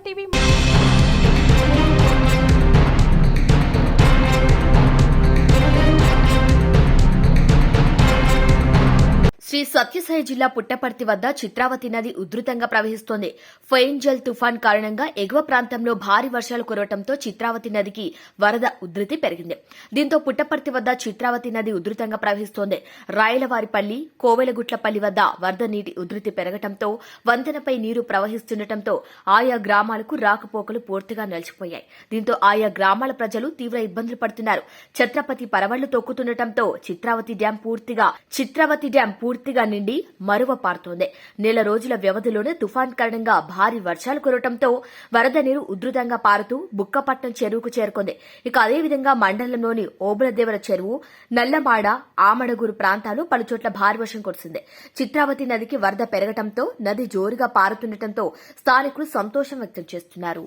TV. Sathya Sai జిల్లా పుట్టపర్తి వద్ద చిత్రావతి నది ఉధృతంగా ప్రవహిస్తోంది. ఫెయిన్జల్ తుఫాన్ కారణంగా ఎగువ ప్రాంతంలో భారీ వర్షాలు కురవడంతో చిత్రావతి నదికి వరద ఉధృతి పెరిగింది. దీంతో పుట్టపర్తి వద్ద చిత్రావతి నది ఉధృతంగా ప్రవహిస్తోంది. రాయలవారిపల్లి కోవెలగుట్లపల్లి వద్ద వరద నీటి ఉధృతి పెరగటంతో వంతెనపై నీరు ప్రవహిస్తుండటంతో ఆయా గ్రామాలకు రాకపోకలు పూర్తిగా నిలిచిపోయాయి. దీంతో ఆయా గ్రామాల ప్రజలు తీవ్ర ఇబ్బందులు పడుతున్నారు. ఛత్రపతి పరవళ్ళు తొక్కుతుండటంతో చిత్రావతి డ్యాం పూర్తిగా చిత్రావతి డ్యాం పూర్తిగా నిండి మరువ పారుతోంది నెల రోజుల వ్యవధిలోనే తుఫాన్ కారణంగా భారీ వర్షాలు కురవటంతో వరద నీరు ఉధృతంగా పారుతూ బుక్కపట్నం చెరువుకు చేరుకుంది. ఇక అదేవిధంగా మండలంలోని ఓబులదేవర చెరువు నల్లమాడ ఆమడగూరు ప్రాంతాలు పలుచోట్ల భారీ వర్షం కురిసింది. చిత్రావతి నదికి వరద పెరగటంతో నది జోరుగా పారుతుండటంతో స్థానికులు సంతోషం వ్యక్తం చేస్తున్నారు.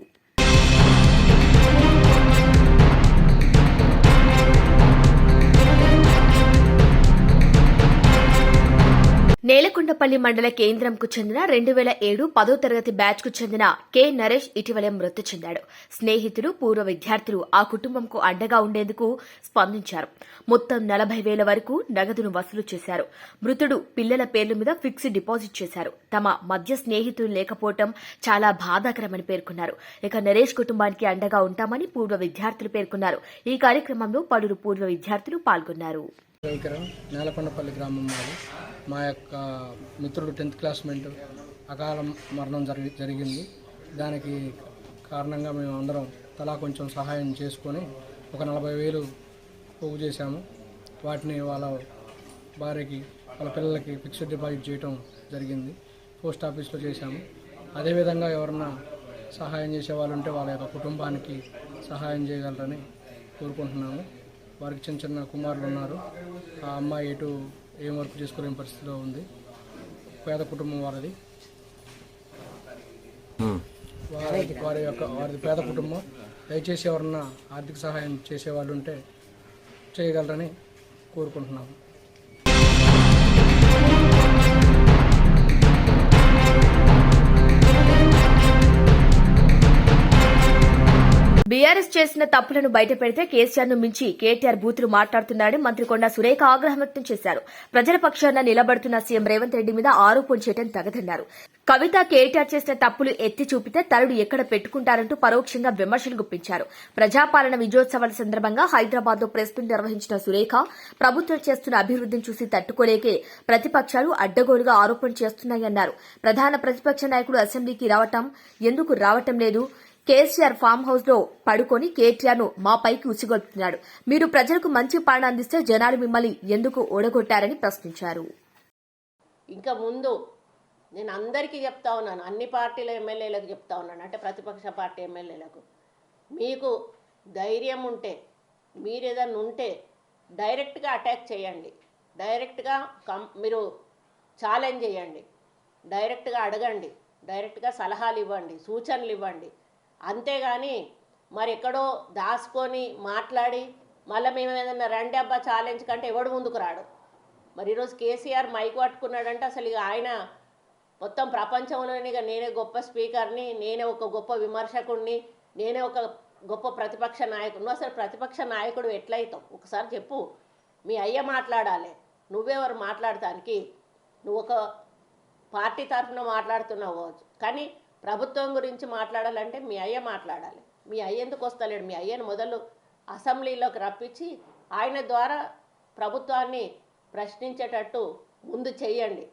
నేలకొండపల్లి మండల కేంద్రంకు చెందిన రెండు వేల ఏడు పదో తరగతి బ్యాచ్కు చెందిన కె. నరేష్ ఇటీవలే మృతి చెందాడు. స్నేహితులు పూర్వ విద్యార్థులు ఆ కుటుంబంకు అండగా ఉండేందుకు స్పందించారు. మొత్తం నలభై వేల వరకు నగదును వసూలు చేశారు. మృతుడు పిల్లల పేర్ల మీద ఫిక్స్డ్ డిపాజిట్ చేశారు. తమ మధ్య స్నేహితులు లేకపోవటం చాలా బాధాకరమని పేర్కొన్నారు. ఇక నరేష్ కుటుంబానికి అండగా ఉంటామని పూర్వ విద్యార్థులు పేర్కొన్నారు. ఈ కార్యక్రమంలో పలువురు పూర్వ విద్యార్థులు పాల్గొన్నారు. శంకరం నేలకొండపల్లి గ్రామం వారు మా యొక్క మిత్రుడు టెన్త్ క్లాస్మేట్ అకాల మరణం జరిగి జరిగింది. దానికి కారణంగా మేము అందరం తలా కొంచెం సహాయం చేసుకొని ఒక నలభై వేలు పోగు చేశాము. వాటిని వాళ్ళ భార్యకి వాళ్ళ పిల్లలకి ఫిక్స్డ్ డిపాజిట్ చేయటం జరిగింది. పోస్ట్ ఆఫీస్లో చేశాము. అదేవిధంగా ఎవరన్నా సహాయం చేసే వాళ్ళు ఉంటే వాళ్ళ యొక్క కుటుంబానికి సహాయం చేయగలరని కోరుకుంటున్నాము. వారికి చిన్న చిన్న కుమారులు ఉన్నారు. ఆ అమ్మాయి ఎటు ఏం వర్క్ చేసుకోలేని పరిస్థితిలో ఉంది. పేద కుటుంబం వారిది. వారి వారి యొక్క వారిది పేద కుటుంబం. దయచేసి ఎవరన్నా ఆర్థిక సహాయం చేసే వాళ్ళు ఉంటే చేయగలరని కోరుకుంటున్నాము. బీఆర్ఎస్ చేసిన తప్పులను బయటపెడితే కేసీఆర్ను మించి కేటీఆర్ బూతులు మాట్లాడుతున్నారని మంత్రి కొండా సురేఖ ఆగ్రహం వ్యక్తం చేశారు. ప్రజల పక్షాన నిలబడుతున్న సీఎం రేవంత్ రెడ్డి మీద ఆరోపణలు చేయడం తగదన్నారు. కవిత కేటీఆర్ చేసిన తప్పులు ఎత్తి చూపితే తరుడు ఎక్కడ పెట్టుకుంటారంటూ పరోక్షంగా విమర్శలు గుప్పించారు. ప్రజాపాలన విజయోత్సవాల సందర్భంగా హైదరాబాద్లో ప్రెస్ మీట్ నిర్వహించిన సురేఖ ప్రభుత్వం చేస్తున్న అభివృద్ధిని చూసి తట్టుకోలేకే ప్రతిపక్షాలు అడ్డగోలుగా ఆరోపణలు చేస్తున్నాయన్నారు. ప్రధాన ప్రతిపక్ష నాయకుడు అసెంబ్లీకి రావటం ఎందుకు రావటం లేదు? కేసీఆర్ ఫామ్ హౌస్లో పడుకొని కేటీఆర్ను మా పైకి ఉసిగొల్పుతున్నాడు. మీరు ప్రజలకు మంచి పాలన అందిస్తే జనాలు మిమ్మల్ని ఎందుకు ఓడగొట్టారని ప్రశ్నించారు. ఇంకా ముందు నేను అందరికీ చెప్తా ఉన్నాను. అన్ని పార్టీల ఎమ్మెల్యేలకు చెప్తా ఉన్నాను. అంటే ప్రతిపక్ష పార్టీ ఎమ్మెల్యేలకు. మీకు ధైర్యం ఉంటే మీరు ఏదన్నా ఉంటే డైరెక్ట్గా అటాక్ చేయండి. డైరెక్ట్గా కం మీరు ఛాలెంజ్ చేయండి. డైరెక్ట్గా అడగండి. డైరెక్ట్గా సలహాలు ఇవ్వండి. సూచనలు ఇవ్వండి. అంతేగాని మరి ఎక్కడో దాచుకొని మాట్లాడి మళ్ళీ మేము ఏదైనా రండి అబ్బా ఛాలెంజ్ కంటే ఎవడు ముందుకు రాడు? మరి ఈరోజు కేసీఆర్ మైక్ పట్టుకున్నాడంటే అసలు ఇక ఆయన మొత్తం ప్రపంచంలోనే ఇక నేనే గొప్ప స్పీకర్ని నేనే ఒక గొప్ప విమర్శకుడిని నేనే ఒక గొప్ప ప్రతిపక్ష నాయకుడు. నువ్వు అసలు ప్రతిపక్ష నాయకుడు ఎట్లయితావు? ఒకసారి చెప్పు. మీ అయ్య మాట్లాడాలి. నువ్వెవరు మాట్లాడటానికి? నువ్వు ఒక పార్టీ తరఫున మాట్లాడుతున్నావు కానీ ప్రభుత్వం గురించి మాట్లాడాలంటే మీ అయ్య మాట్లాడాలి. మీ అయ్య ఎందుకు వస్తలేడు? మీ అయ్యను మొదలు అసెంబ్లీలోకి రప్పించి ఆయన ద్వారా ప్రభుత్వాన్ని ప్రశ్నించేటట్టు ముందు చేయండి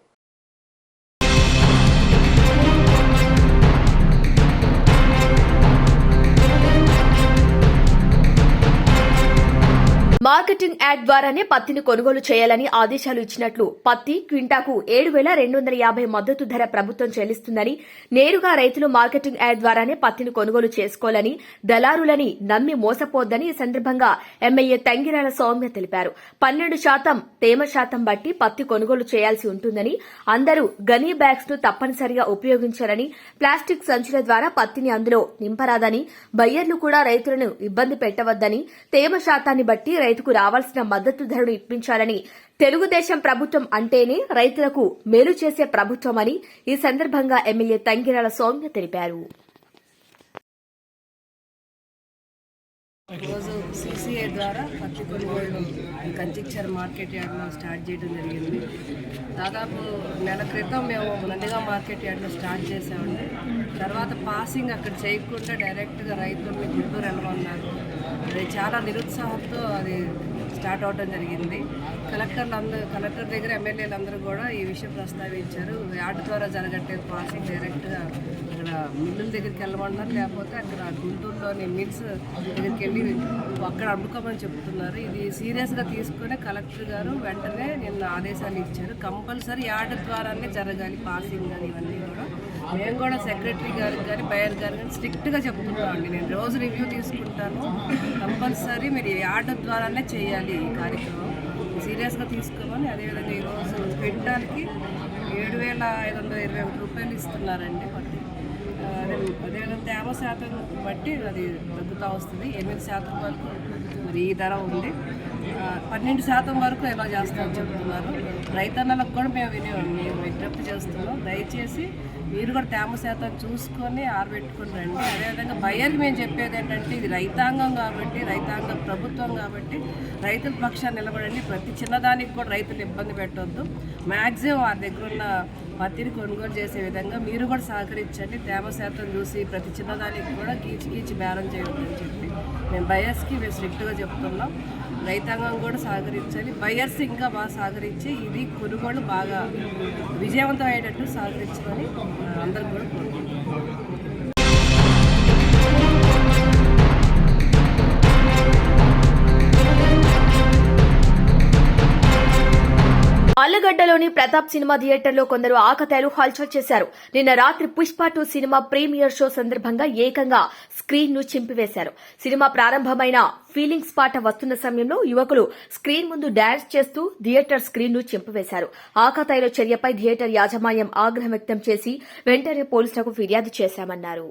మార్కెటింగ్ యాడ్ ద్వారానే పత్తిని కొనుగోలు చేయాలని ఆదేశాలు ఇచ్చినట్లు పత్తి క్వింటాకు ఏడు వేల రెండు వందల యాభై మద్దతు ధర ప్రభుత్వం చెల్లిస్తుందని నేరుగా రైతులు మార్కెటింగ్ యాడ్ ద్వారానే పత్తిని కొనుగోలు చేసుకోవాలని దళారులని నమ్మి మోసపోద్దని ఈ సందర్భంగా ఎమ్మెల్యే తంగిరాల సౌమ్య తెలిపారు. పన్నెండు శాతం తేమ శాతం బట్టి పత్తి కొనుగోలు చేయాల్సి ఉంటుందని అందరూ గనీ బ్యాగ్స్ను తప్పనిసరిగా ఉపయోగించాలని ప్లాస్టిక్ సంచుల ద్వారా పత్తిని అందులో నింపరాదని బయ్యర్లు కూడా రైతులను ఇబ్బంది పెట్టవద్దని తేమ శాతాన్ని బట్టి రైతుకు రావాల్సిన మద్దతు ధరను ఇప్పించాలని తెలుగుదేశం ప్రభుత్వం అంటేనే రైతులకు మేలు చేసే ప్రభుత్వమని ఈ సందర్భంగా ఎమ్మెల్యే తంగిరాల సౌమ్య తెలిపారు. ఈరోజు సిసిఐ ద్వారా పత్తి కొనుగోళ్ళు కంచిక్చర్ మార్కెట్ యార్డ్లో స్టార్ట్ చేయడం జరిగింది. దాదాపు నెల క్రితం మేము నందిగా మార్కెట్ యార్డ్లో స్టార్ట్ చేసామండి తర్వాత పాసింగ్ అక్కడ చేయకుండా డైరెక్ట్గా రైతుల్ని గుంటూరు వెళ్ళమన్నారు. అది చాలా నిరుత్సాహంతో అది స్టార్ట్ అవడం జరిగింది. కలెక్టర్లు అందరూ కలెక్టర్ దగ్గర ఎమ్మెల్యేలు అందరూ కూడా ఈ విషయం ప్రస్తావించారు. యాడ్ ద్వారా జరగట్లేదు పాసింగ్ డైరెక్ట్గా ఇక్కడ మిల్లుల దగ్గరికి వెళ్ళమన్నారు లేకపోతే అక్కడ గుంటూరులోని మిల్స్ దగ్గరికి వెళ్ళి అక్కడ అమ్ముకోమని చెప్తున్నారు. ఇది సీరియస్గా తీసుకుని కలెక్టర్ గారు వెంటనే నిన్న ఆదేశాలు ఇచ్చారు. కంపల్సరీ యాడ్ ద్వారానే జరగాలి పాసింగ్ కానీ ఇవన్నీ కూడా. మేము కూడా సెక్రటరీ గారికి కానీ బయర్ గారు కానీ స్ట్రిక్ట్గా చెప్తున్నామండి. నేను రోజు రివ్యూ తీసుకుంటాను. కంపల్సరీ మీరు యాడ్ ద్వారానే చేయాలి. ఈ కార్యక్రమం. సీరియస్గా తీసుకోమని అదేవిధంగా ఈరోజు క్వింటాల్కి ఏడు వేల ఐదు వందల ఇరవై ఒకటి రూపాయలు ఇస్తున్నారండి పత్తి అదే అదేవిధంగా తేమ శాతం బట్టి అది తగ్గుతూ వస్తుంది. ఎనిమిది శాతం వరకు మరి ఈ ధర ఉంది. పన్నెండు శాతం వరకు ఎలా చేస్తామని చెప్తున్నారు. రైతన్నలకు కూడా మేము విని మేము విజ్ఞప్తి చేస్తున్నాం. దయచేసి మీరు కూడా తేమ శాతం చూసుకొని ఆరబెట్టుకుని రండి. అదేవిధంగా బయ్యర్కి మేము చెప్పేది ఏంటంటే ఇది రైతాంగం కాబట్టి రైతాంగం ప్రభుత్వం కాబట్టి రైతుల పక్షాన్ని నిలబడండి. ప్రతి చిన్నదానికి కూడా రైతులు ఇబ్బంది పెట్టొద్దు. మ్యాక్సిమం వారి దగ్గర ఉన్న పత్తిని కొనుగోలు చేసే విధంగా మీరు కూడా సహకరించండి. తేమ శాతం చూసి ప్రతి చిన్నదానికి కూడా కీచి కీచి బేరం చేయొద్దని చెప్పి మేము బయర్స్కి మేము స్ట్రిక్ట్గా చెప్తున్నాం. రైతాంగం కూడా సహకరించాలి బయర్స్ ఇంకా బాగా సహకరించి ఇది కొనుగోలు బాగా విజయవంతం అయ్యేటట్టు సహకరించమని అందరూ కూడా ఆళ్ళగడ్డలోని ప్రతాప్ సినిమా థియేటర్లో కొందరు ఆకతాయిలు హల్చల్ చేశారు. నిన్న రాత్రి Pushpa two cinema premiere show సందర్భంగా ఏకంగా స్క్రీన్ను చింపివేశారు. సినిమా ప్రారంభమైన ఫీలింగ్స్ పాట వస్తున్న సమయంలో యువకులు స్క్రీన్ ముందు డాన్స్ చేస్తూ థియేటర్ స్క్రీన్ను చింపివేశారు. ఆకతాయిల చర్యపై థియేటర్ యాజమాన్యం ఆగ్రహం వ్యక్తం చేసి వెంటనే పోలీసులకు ఫిర్యాదు చేశామన్నారు.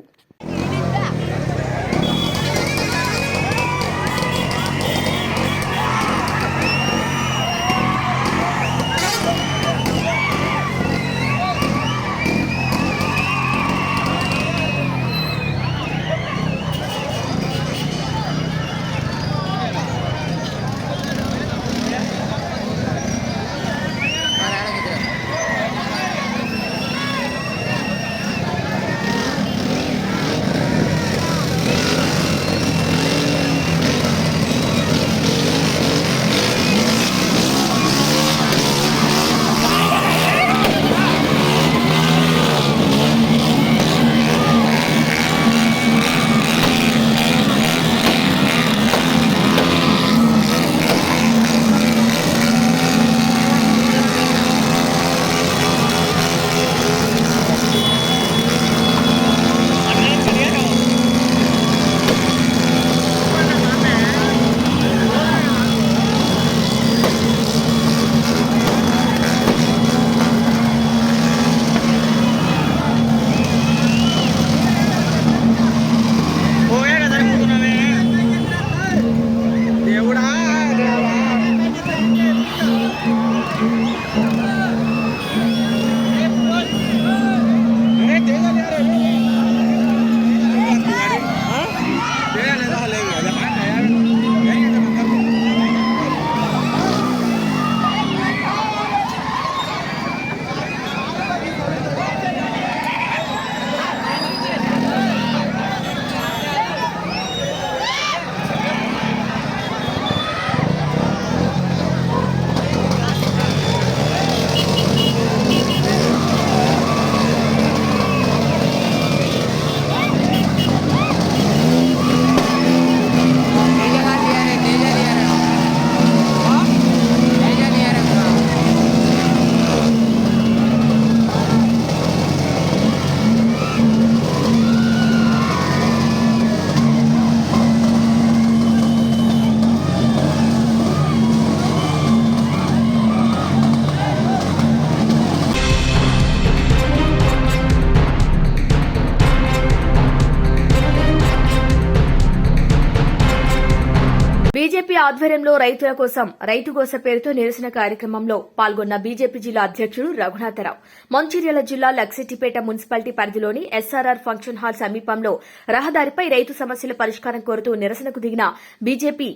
బీజేపీ ఆధ్వర్యంలో రైతుల కోసం రైతు గోస పేరుతో నిరసన కార్యక్రమంలో పాల్గొన్న బీజేపీ జిల్లా అధ్యక్షుడు రఘునాథరావు. మంచిర్యాల జిల్లా లక్సిటిపేట మున్సిపాలిటీ పరిధిలోని S R R function hall సమీపంలో రహదారిపై రైతు సమస్యల పరిష్కారం కోరుతూ నిరసనకు దిగిన బీజేపీ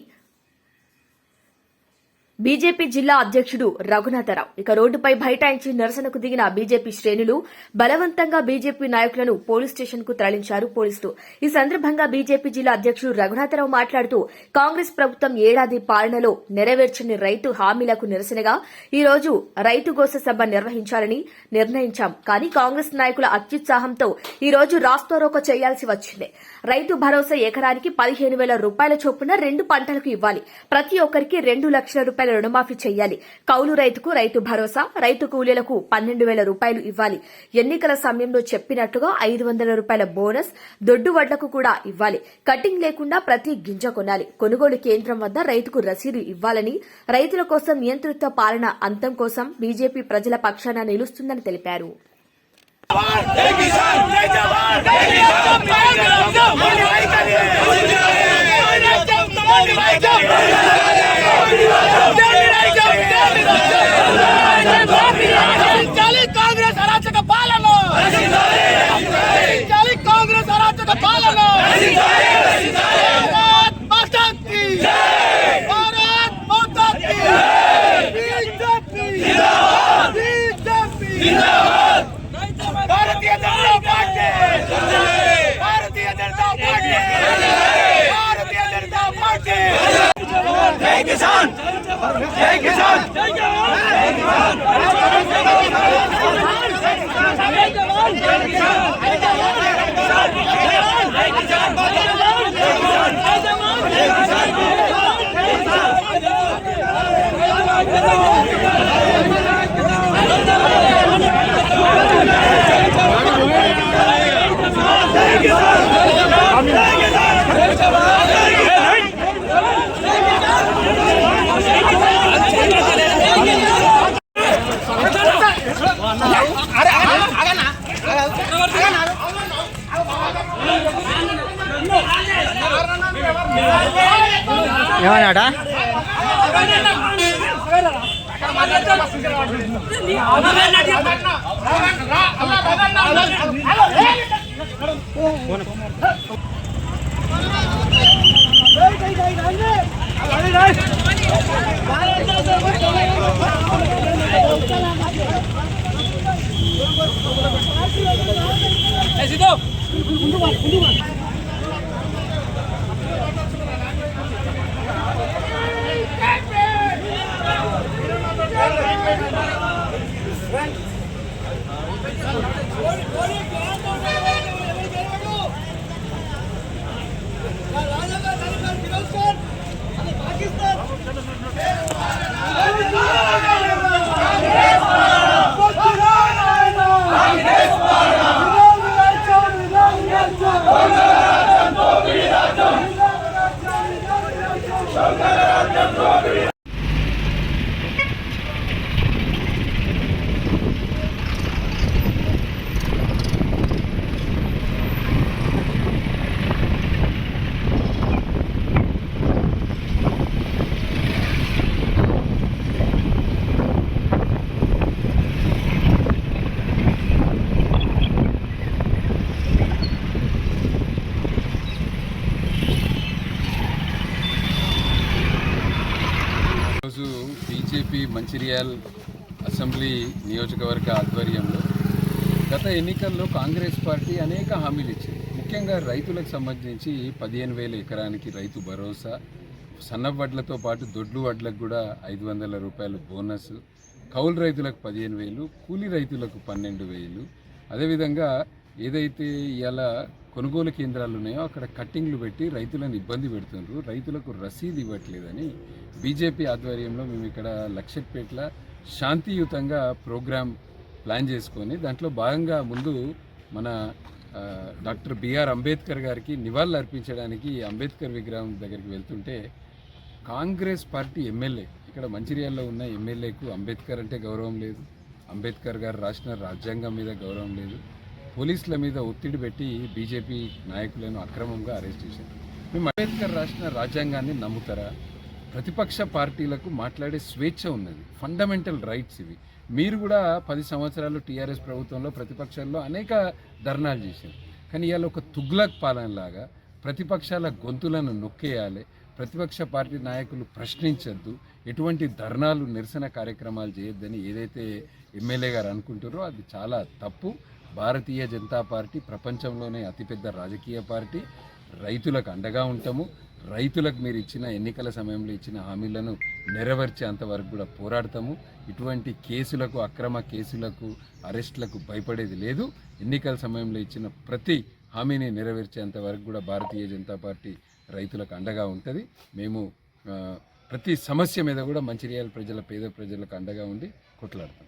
బీజేపీ జిల్లా అధ్యక్షుడు రఘునాథరావు. ఇక రోడ్డుపై బైఠాయించి నిరసనకు దిగిన బీజేపీ శ్రేణులు బలవంతంగా బీజేపీ నాయకులను పోలీస్ స్టేషన్కు తరలించారు పోలీసులు. ఈ సందర్భంగా బీజేపీ జిల్లా అధ్యక్షుడు రఘునాథరావు మాట్లాడుతూ కాంగ్రెస్ ప్రభుత్వం ఏడాది పాలనలో నెరవేర్చని రైతు హామీలకు నిరసనగా ఈ రోజు రైతు గోస సభ నిర్వహించాలని నిర్ణయించాం. కానీ కాంగ్రెస్ నాయకుల అత్యుత్సాహంతో ఈ రోజు రాస్తారోక చేయాల్సి వచ్చింది. రైతు భరోసా ఎకరానికి పదిహేను వేల రూపాయల చొప్పున రెండు పంటలకు ఇవ్వాలి. ప్రతి ఒక్కరికి రెండు లక్షల రూపాయల రుణమాఫీ చేయాలి కౌలు రైతుకు రైతు భరోసా రైతు కూలీలకు పన్నెండు వేల రూపాయలు ఇవ్వాలి. ఎన్నికల సమయంలో చెప్పినట్టుగా ఐదు వందల రూపాయల బోనస్ దొడ్డు వడ్లకు కూడా ఇవ్వాలి. కటింగ్ లేకుండా ప్రతి గింజ కొనాలి. కొనుగోలు కేంద్రం వద్ద రైతుకు రసీదు ఇవ్వాలని రైతుల కోసం నియంత్రిత పాలన అంతం కోసం బీజేపీ ప్రజల పక్షాన నిలుస్తుందని తెలిపారు. పాలన రచించాలి కాంగ్రెస్ అరాచక పాలన భారత్ మాతా కీ భారత్ మాతా key BJP BJP Bharatiya Janata party Bharatiya Janata party Bharatiya Janata party జై కిసాన్ జై కిసాన్ జై జవాన్ ఏమన్నాడా ఈరోజు నియోజకవర్గ ఆధ్వర్యంలో గత ఎన్నికల్లో కాంగ్రెస్ పార్టీ అనేక హామీలు ఇచ్చింది. ముఖ్యంగా రైతులకు సంబంధించి పదిహేను వేల ఎకరానికి రైతు భరోసా సన్న వడ్లతో పాటు దొడ్లు వడ్లకు కూడా ఐదు వందల రూపాయలు బోనస్ కౌలు రైతులకు పదిహేను వేలు కూలి రైతులకు పన్నెండు వేలు. అదేవిధంగా ఏదైతే ఇవాళ కొనుగోలు కేంద్రాలు ఉన్నాయో అక్కడ కట్టింగ్లు పెట్టి రైతులను ఇబ్బంది పెడుతున్నారు రైతులకు రసీదు ఇవ్వట్లేదని బీజేపీ ఆధ్వర్యంలో మేము ఇక్కడ లక్షట్పేట్ల శాంతియుతంగా ప్రోగ్రాం ప్లాన్ చేసుకొని దాంట్లో భాగంగా ముందు మన డాక్టర్ బిఆర్ అంబేద్కర్ గారికి నివాళులు అర్పించడానికి అంబేద్కర్ విగ్రహం దగ్గరికి వెళ్తుంటే కాంగ్రెస్ పార్టీ ఎమ్మెల్యే ఇక్కడ మంచిర్యాలలో ఉన్న ఎమ్మెల్యేకు అంబేద్కర్ అంటే గౌరవం లేదు అంబేద్కర్ గారు రాసిన రాజ్యాంగం మీద గౌరవం లేదు పోలీసుల మీద ఒత్తిడి పెట్టి బీజేపీ నాయకులను అక్రమంగా అరెస్ట్ చేశారు. మేము అంబేద్కర్ రాసిన రాజ్యాంగాన్ని నమ్ముతారా? ప్రతిపక్ష పార్టీలకు మాట్లాడే స్వేచ్ఛ ఉన్నది. ఫండమెంటల్ రైట్స్ ఇవి. మీరు కూడా పది సంవత్సరాలు టీఆర్ఎస్ ప్రభుత్వంలో ప్రతిపక్షాల్లో అనేక ధర్నాలు చేశారు. కానీ ఇవాళ ఒక తుగ్లక్ పాలనలాగా ప్రతిపక్షాల గొంతులను నొక్కేయాలి. ప్రతిపక్ష పార్టీ నాయకులు ప్రశ్నించద్దు. ఎటువంటి ధర్నాలు నిరసన కార్యక్రమాలు చేయొద్దని ఏదైతే ఎమ్మెల్యే గారు అనుకుంటారో అది చాలా తప్పు. భారతీయ జనతా పార్టీ ప్రపంచంలోనే అతిపెద్ద రాజకీయ పార్టీ. రైతులకు అండగా ఉంటాము. రైతులకు మీరు ఇచ్చిన ఎన్నికల సమయంలో ఇచ్చిన హామీలను నెరవేర్చేంత వరకు కూడా పోరాడతాము. ఇటువంటి కేసులకు అక్రమ కేసులకు అరెస్టులకు భయపడేది లేదు. ఎన్నికల సమయంలో ఇచ్చిన ప్రతి హామీని నెరవేర్చేంత వరకు కూడా భారతీయ జనతా పార్టీ రైతులకు అండగా ఉంటుంది. మేము ప్రతి సమస్య మీద కూడా మంచిర్యాల ప్రజల పేద ప్రజలకు అండగా ఉండి కొట్లాడతాం.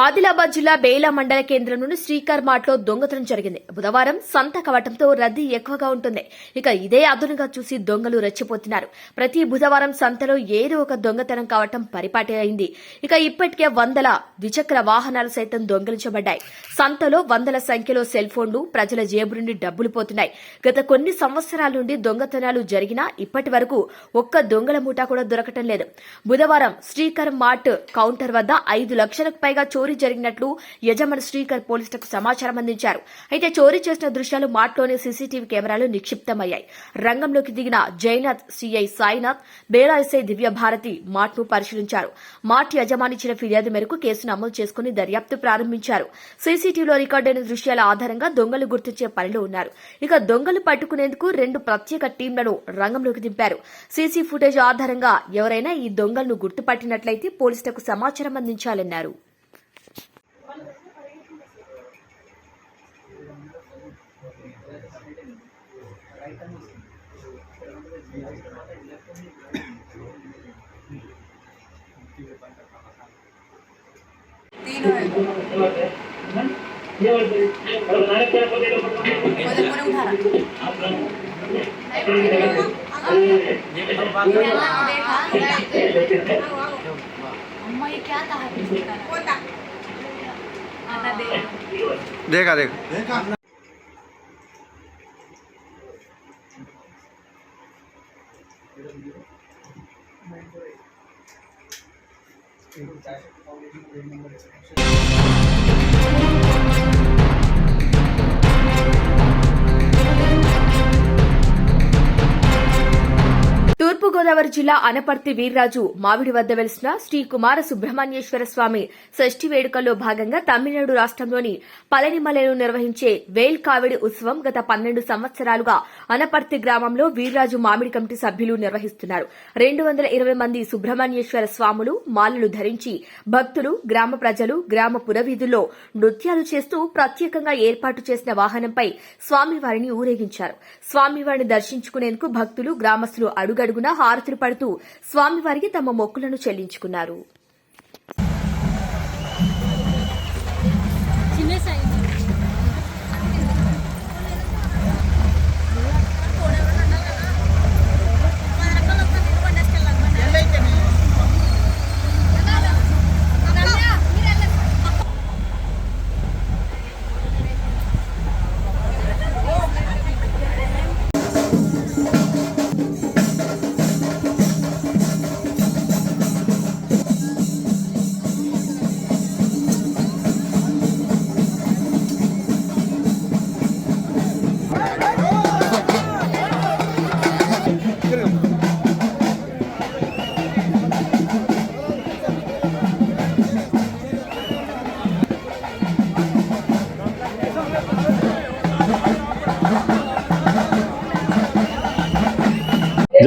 ఆదిలాబాద్ జిల్లా బేలా మండల కేంద్రం నుండి శ్రీకర్ మార్ట్లో దొంగతనం జరిగింది. బుధవారం సంత కవటంతో రద్దీ ఎక్కువగా ఉంటుంది. ఇక ఇదే అదునుగా చూసి దొంగలు రెచ్చిపోతున్నారు. ప్రతి బుధవారం సంతలో ఏదో ఒక దొంగతనం కావటం పరిపాటి అయింది. ఇక ఇప్పటికే వందల ద్విచక్ర వాహనాలు సైతం దొంగిలించబడ్డాయి. సంతలో వందల సంఖ్యలో సెల్ ఫోన్లు ప్రజల జేబు నుండి డబ్బులు పోతున్నాయి. గత కొన్ని సంవత్సరాల నుండి దొంగతనాలు జరిగినా ఇప్పటి వరకు ఒక్క దొంగల మూట కూడా దొరకటం లేదు. బుధవారం శ్రీకర్ మార్ట్ కౌంటర్ వద్ద ఐదు లక్షలకు పైగా చోరీ జరిగినట్లు యజమాని శ్రీకర్ పోలీసులకు సమాచారం అందించారు. అయితే చోరీ చేసిన దృశ్యాలు మాట్లోని సీసీటీవీ కెమెరాలు నిక్షిప్తమయ్యాయి. రంగంలోకి దిగిన జైనాథ్ సిఐ సాయినాథ్ బేలా ఎస్ఐ దివ్య భారతి పరిశీలించారు. మార్ట్ యజమాని ఇచ్చిన ఫిర్యాదు మేరకు కేసు నమోదు చేసుకుని దర్యాప్తు ప్రారంభించారు. సీసీటీవీలో రికార్డైన దృశ్యాల ఆధారంగా దొంగలు గుర్తించే పనిలో ఉన్నారు. ఇక దొంగలు పట్టుకునేందుకు రెండు ప్రత్యేక టీంలను రంగంలోకి దింపారు. సీసీ ఫుటేజ్ ఆధారంగా ఎవరైనా ఈ దొంగలను గుర్తుపట్టినట్లయితే పోలీసులకు సమాచారం అందించాలన్నారు. देखा देखा తూర్పుగోదావరి జిల్లా అనపర్తి వీర్రాజు మామిడి వద్ద వెలిసిన శ్రీ కుమార సుబ్రహ్మణ్యేశ్వర స్వామి షష్ఠి వేడుకల్లో భాగంగా తమిళనాడు రాష్ట్రంలోని పళనిమలలో నిర్వహించే వేల్ కావిడి ఉత్సవం గత పన్నెండు సంవత్సరాలుగా అనపర్తి గ్రామంలో వీర్రాజు మామిడి కమిటీ సభ్యులు నిర్వహిస్తున్నారు. రెండు వందల ఇరవై మంది సుబ్రహ్మణ్యేశ్వర స్వాములు మాలలు ధరించి భక్తులు గ్రామ ప్రజలు గ్రామ పురవీధుల్లో నృత్యాలు చేస్తూ ప్రత్యేకంగా ఏర్పాటు చేసిన వాహనంపై స్వామివారిని ఊరేగించారు. స్వామివారిని దర్శించుకునేందుకు భక్తులు గ్రామస్తులు అడుగడుగునా హారతులు పడుతూ స్వామివారికి తమ మొక్కులను చెల్లించుకున్నారు.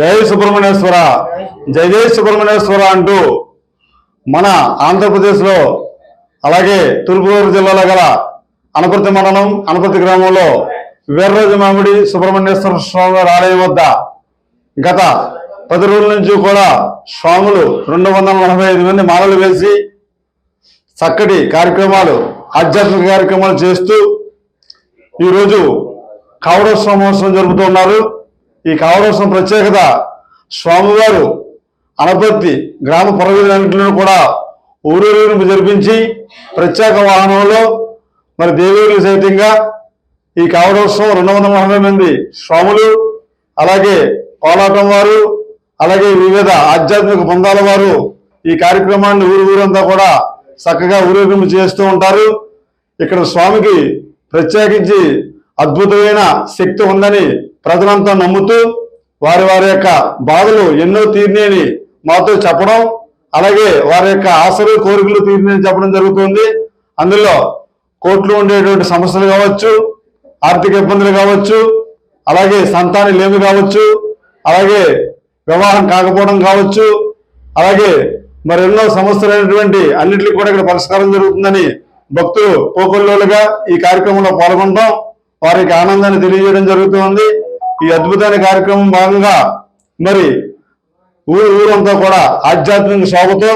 జై సుబ్రహ్మణ్యేశ్వర. జై జై సుబ్రహ్మణ్యేశ్వర అంటూ మన ఆంధ్రప్రదేశ్లో అలాగే తూర్పుగోదావరి జిల్లాలో గల అనపర్తి మండలం అనపర్తి గ్రామంలో వీర్రాజు మామిడి సుబ్రహ్మణ్యేశ్వర స్వామి వారి ఆలయం వద్ద గత పది రోజుల నుంచి కూడా స్వాములు రెండు వందల నలభై ఐదు మంది మాలలు వేసి చక్కటి కార్యక్రమాలు ఆధ్యాత్మిక కార్యక్రమాలు చేస్తూ ఈరోజు కావడోత్సవ మహోత్సవం జరుపుతున్నారు ఈ కావడోత్సవం ప్రత్యేకత స్వామివారు అనపర్తి గ్రామ పురవీధులన్నింటిలో కూడా ఊరేగింపు జరిపించి ప్రత్యేక వాహనంలో మరి దేవేరులు సైతంగా ఈ కావడోత్సవం రెండు వందల నలభై మంది స్వాములు అలాగే కోలాటం వారు అలాగే వివిధ ఆధ్యాత్మిక బృందాల వారు ఈ కార్యక్రమాన్ని ఊరు ఊరంతా కూడా చక్కగా ఊరేగింపు చేస్తూ ఉంటారు. ఇక్కడ స్వామికి ప్రత్యేకించి అద్భుతమైన శక్తి ఉందని ప్రజలంతా నమ్ముతూ వారి వారి యొక్క బాధలు ఎన్నో తీరినేని మాతో చెప్పడం అలాగే వారి యొక్క ఆశలు కోరికలు తీరినేని చెప్పడం జరుగుతుంది. అందులో కోర్టులో ఉండేటువంటి సమస్యలు కావచ్చు ఆర్థిక ఇబ్బందులు కావచ్చు అలాగే సంతానం లేమి కావచ్చు అలాగే వివాహం కాకపోవడం కావచ్చు అలాగే మరి ఎన్నో సమస్యలైనటువంటి అన్నిటికీ కూడా ఇక్కడ పరిష్కారం జరుగుతుందని భక్తులు పోకొల్లోలుగా ఈ కార్యక్రమంలో పాల్గొనడం వారికి ఆనందాన్ని తెలియజేయడం జరుగుతుంది. ఈ అద్భుతమైన కార్యక్రమం భాగంగా మరి ఊరు ఊరంతా కూడా ఆధ్యాత్మిక శోభతో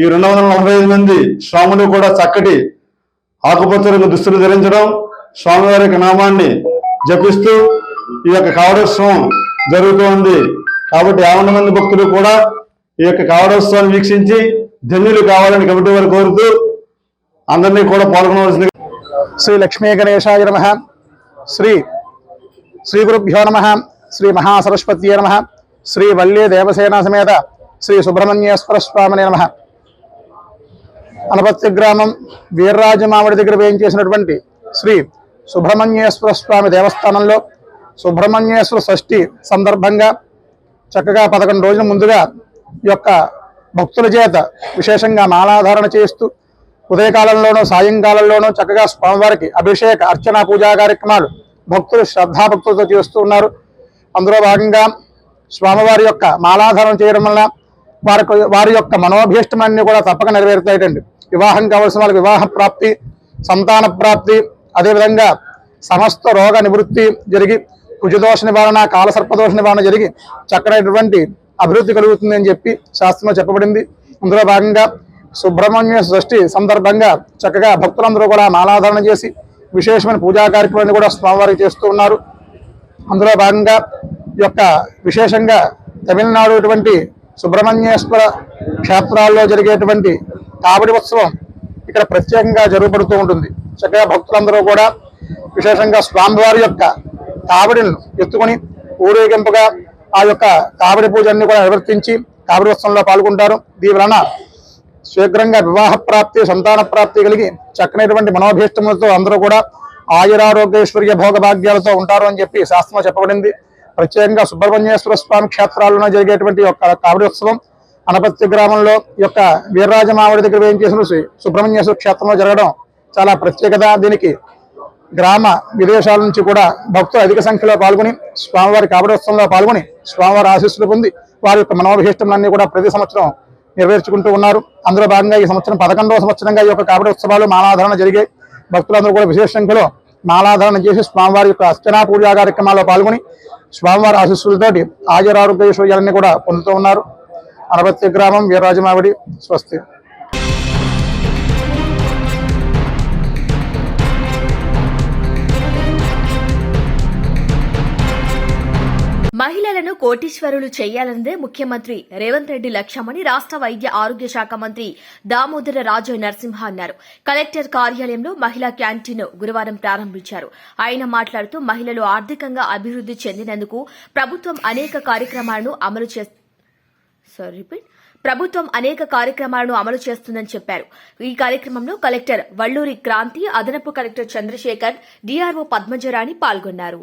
ఈ రెండు వందల నలభై ఐదు మంది స్వాములు కూడా చక్కటి ఆకుపచ్చ రంగు దుస్తులు ధరించడం స్వామివారి యొక్క నామాన్ని జపిస్తూ ఈ యొక్క కావడోత్సవం జరుగుతూ ఉంది కాబట్టి యాభై మంది భక్తులు కూడా ఈ యొక్క కావడోత్సవాన్ని వీక్షించి ధన్యులు కావాలని కమిటీ వారు కోరుతూ అందరినీ కూడా పాల్గొనవలసింది శ్రీ లక్ష్మీ గణేశాయ నమ. శ్రీ శ్రీ గురుభ్యో నమ శ్రీ మహాసరస్వత్యే నమ శ్రీ వల్లి దేవసేన సమేత శ్రీ సుబ్రహ్మణ్యేశ్వర స్వామిని నమ. అనపత్తి గ్రామం వీర్రాజమామిడి దగ్గర వేయించేసినటువంటి శ్రీ సుబ్రహ్మణ్యేశ్వర స్వామి దేవస్థానంలో సుబ్రహ్మణ్యేశ్వర షష్ఠి సందర్భంగా చక్కగా పదకొండు రోజుల ముందుగా యొక్క భక్తుల చేత విశేషంగా మాలాధారణ చేస్తూ ఉదయకాలంలోనూ సాయంకాలంలోనూ చక్కగా స్వామివారికి అభిషేక అర్చన పూజా కార్యక్రమాలు భక్తులు శ్రద్ధాభక్తులతో చేస్తూ ఉన్నారు. అందులో భాగంగా స్వామివారి యొక్క మాలాధారం చేయడం వలన వారి వారి యొక్క మనోభీష్టమన్నీ కూడా తప్పక నెరవేరుతాయిటండి. వివాహం కావలసిన వాళ్ళకి వివాహ ప్రాప్తి సంతాన ప్రాప్తి అదేవిధంగా సమస్త రోగ నివృత్తి జరిగి కుజదోష నివారణ కాలసర్పదోష నివారణ జరిగి చక్కనైనటువంటి అభివృద్ధి కలుగుతుంది అని చెప్పి శాస్త్రంలో చెప్పబడింది. అందులో భాగంగా సుబ్రహ్మణ్య షష్ఠి సందర్భంగా చక్కగా భక్తులందరూ కూడా మాలాధారణ చేసి విశేషమైన పూజా కార్యక్రమాన్ని కూడా స్వామివారికి చేస్తూ ఉన్నారు. అందులో భాగంగా ఈ యొక్క విశేషంగా తమిళనాడు ఇటువంటి సుబ్రహ్మణ్యేశ్వర క్షేత్రాల్లో జరిగేటువంటి కాబడి ఉత్సవం ఇక్కడ ప్రత్యేకంగా జరుగుపడుతూ ఉంటుంది. చక్కగా భక్తులందరూ కూడా విశేషంగా స్వామివారి యొక్క కావడిని ఎత్తుకొని ఊరేగింపుగా ఆ యొక్క కావడి పూజన్ని కూడా నిర్వర్తించి కావడి ఉత్సవంలో పాల్గొంటారు. దీని వలన శీఘ్రంగా వివాహ ప్రాప్తి సంతాన ప్రాప్తి కలిగి చక్కనైనటువంటి మనోభీష్టములతో అందరూ కూడా ఆయురారోగ్యేశ్వర్య భోగభాగ్యాలతో ఉంటారు అని చెప్పి శాస్త్రంలో చెప్పబడింది. ప్రత్యేకంగా సుబ్రహ్మణ్యేశ్వర స్వామి క్షేత్రాల్లో జరిగేటువంటి యొక్క కావడోత్సవం అనపత్తి గ్రామంలో యొక్క వీర్రాజమావిడి దగ్గర ఏం చేసిన సుబ్రహ్మణ్యేశ్వర క్షేత్రంలో జరగడం చాలా ప్రత్యేకత. దీనికి గ్రామ విదేశాల నుంచి కూడా భక్తులు అధిక సంఖ్యలో పాల్గొని స్వామివారి కావడోత్సవంలో పాల్గొని స్వామివారి ఆశీస్సులు పొంది వారి యొక్క మనోభీష్టములన్నీ కూడా ప్రతి సంవత్సరం నెరవేర్చుకుంటూ ఉన్నారు. అందులో భాగంగా ఈ సంవత్సరం పదకొండవ సంవత్సరంగా ఈ యొక్క కాబట్టి ఉత్సవాలు మాలాధారణ జరిగాయి. భక్తులందరూ కూడా విశేష సంఖ్యలో మాలాధారణ చేసి స్వామివారి యొక్క అర్చనా పూజా కార్యక్రమాల్లో పాల్గొని స్వామివారి ఆశీస్సులతోటి ఆజరారోగ్యేశ్వర్యాలన్నీ కూడా పొందుతూ ఉన్నారు. అనపత్తి గ్రామం వీరరాజమావిడి స్వస్తి. కోటీశ్వరులు చేయాలన్నదే ముఖ్యమంత్రి రేవంత్ రెడ్డి లక్ష్యమని రాష్ట్ర వైద్య ఆరోగ్య శాఖ మంత్రి దామోదర రాజు నరసింహ అన్నారు. కలెక్టర్ కార్యాలయంలో మహిళా క్యాంటీన్ గురువారం ప్రారంభించారు. ఆయన మాట్లాడుతూ మహిళలు ఆర్థికంగా అభివృద్ది చెందినందుకు ప్రభుత్వం అనేక కార్యక్రమాలను అమలు చేస్తూ సారీ రిపీట్. ప్రభుత్వం అనేక కార్యక్రమాలను అమలు చేస్తుందని చెప్పారు. ఈ కార్యక్రమంలో కలెక్టర్ వల్లూరి క్రాంతి అదనపు కలెక్టర్ చంద్రశేఖర్ డిఆర్ఓ పద్మజరాణి పాల్గొన్నారు.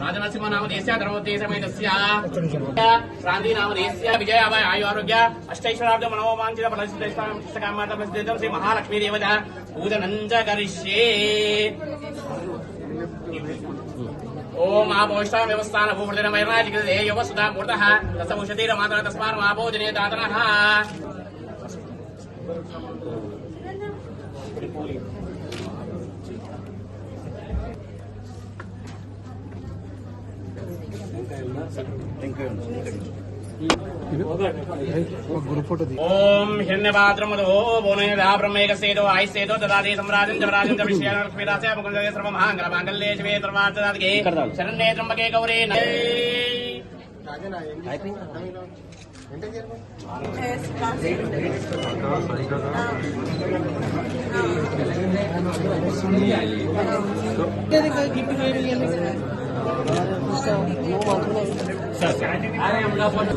రాజనరసింహ నామ దేశ ధర్మోద్దేశమైనస్య క్రాంతి నామ దేశ విజయ అభయ ఆయు ఆరోగ్య అష్టైశ్వరార్థ మనోవాంఛిత ఫలసిద్ధకామాత ప్రసిద్ధం శ్రీ మహాలక్ష్మీ దేవత పూజనంచ కరిష్యే ఓం ఆపోష్టాం వ్యవస్థాన భూమృతిన వైరాజికృతే యువసుధా మూర్తః తసముషతీర మాతర తస్మాన్ ఆపోజనే దాతనః ఓం హిరణ్యపాత్రముదో భువనయదా బ్రహ్మేకసేదో ఆయుస్సేదో దదాతి సమ్రాజం జవరాజం జ విషయాలక్ష్మీదాసే ముకుందే సర్వమహాంగళమాంగళ్యే శివే సర్వార్థదాదికే శరణ్యే త్రంబకే నై.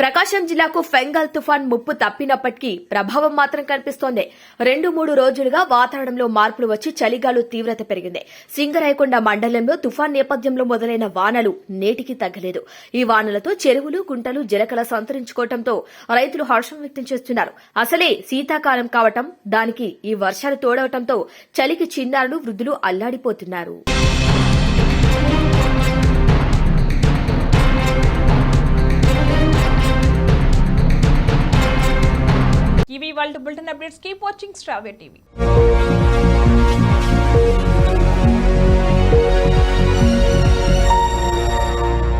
ప్రకాశం జిల్లాకు ఫెంగల్ తుఫాన్ ముప్పు తప్పినప్పటికీ ప్రభావం మాత్రం కనిపిస్తోంది. రెండు మూడు రోజులుగా వాతావరణంలో మార్పులు వచ్చి చలిగాలు తీవ్రత పెరిగింది. సింగరాయకొండ మండలంలో తుఫాన్ నేపథ్యంలో మొదలైన వానలు నేటికి తగ్గలేదు. ఈ వానలతో చెరువులు గుంటలు జలకల సంతరించుకోవడంతో రైతులు హర్షం వ్యక్తం చేస్తున్నారు. అసలే శీతాకాలం కావటం దానికి ఈ వర్షాలు తోడవటంతో చలికి చిన్నారులు వృద్ధులు అల్లాడిపోతున్నారు. ఇవి world bulletin updates keep watching స్ట్రావే TV